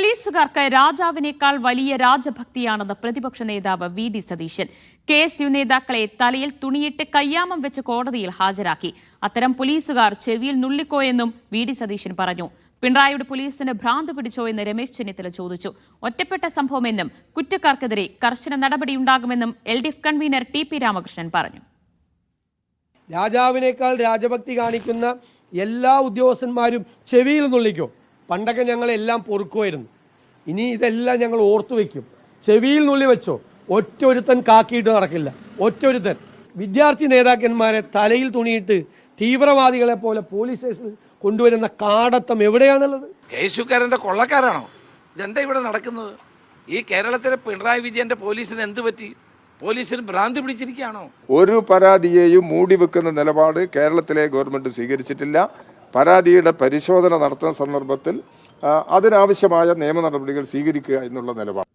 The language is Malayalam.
പോലീസുകാർക്ക് രാജാവിനേക്കാൾ വലിയ രാജഭക്തിയാണെന്ന് പ്രതിപക്ഷ നേതാവ് V D Satheesan. K S U നേതാക്കളെ തലയിൽ തുണിയിട്ട് കയ്യാമം വെച്ച് കോടതിയിൽ ഹാജരാക്കി. അത്തരം പോലീസുകാർ ചെവിയിൽ നുള്ളിക്കോയെന്നും വി ഡി സതീശൻ പറഞ്ഞു. പിണറായിയുടെ പോലീസിന് ഭ്രാന്ത് പിടിച്ചോ എന്ന് രമേശ് ചെന്നിത്തല ചോദിച്ചു. ഒറ്റപ്പെട്ട സംഭവമെന്നും കുറ്റക്കാർക്കെതിരെ കർശന നടപടിയുണ്ടാകുമെന്നും L D F convener T P Ramakrishnan പറഞ്ഞു. രാജാവിനേക്കാൾ രാജഭക്തി കാണിക്കുന്ന എല്ലാ ഉദ്യോഗസ്ഥന്മാരും ചെവിയിൽ നുള്ളിക്കോ. പണ്ടൊക്കെ ഞങ്ങളെല്ലാം പൊറുക്കുമായിരുന്നു. ഇനി ഇതെല്ലാം ഞങ്ങൾ ഓർത്തു വയ്ക്കും ചെവിയിൽ നുള്ളി വെച്ചോ. ഒറ്റ ഒരുത്തൻ കാക്കിയിട്ട് നടക്കില്ല. ഒറ്റ ഒരുത്തൻ വിദ്യാർത്ഥി നേതാക്കന്മാരെ തലയിൽ തുണിയിട്ട് തീവ്രവാദികളെ പോലെ പോലീസ് സ്റ്റേഷനിൽ കൊണ്ടുവരുന്ന കാടത്തം എവിടെയാണുള്ളത്? കേശുക്കാരന്റെ കൊള്ളക്കാരാണോ? ഇതെന്താ ഇവിടെ നടക്കുന്നത്? ഈ കേരളത്തിലെ പിണറായി വിജയന്റെ പോലീസിന് എന്ത് പറ്റി? പോലീസിന് ഭ്രാന്തി പിടിച്ചിരിക്കുകയാണോ? ഒരു പരാതിയെയും മൂടി വെക്കുന്ന നിലപാട് കേരളത്തിലെ ഗവൺമെന്റ് സ്വീകരിച്ചിട്ടില്ല. പരാതിയുടെ പരിശോധന നടത്തുന്ന സന്ദർഭത്തിൽ അതിനാവശ്യമായ നിയമ നടപടികൾ സ്വീകരിക്കുക എന്നുള്ള നിലപാട്.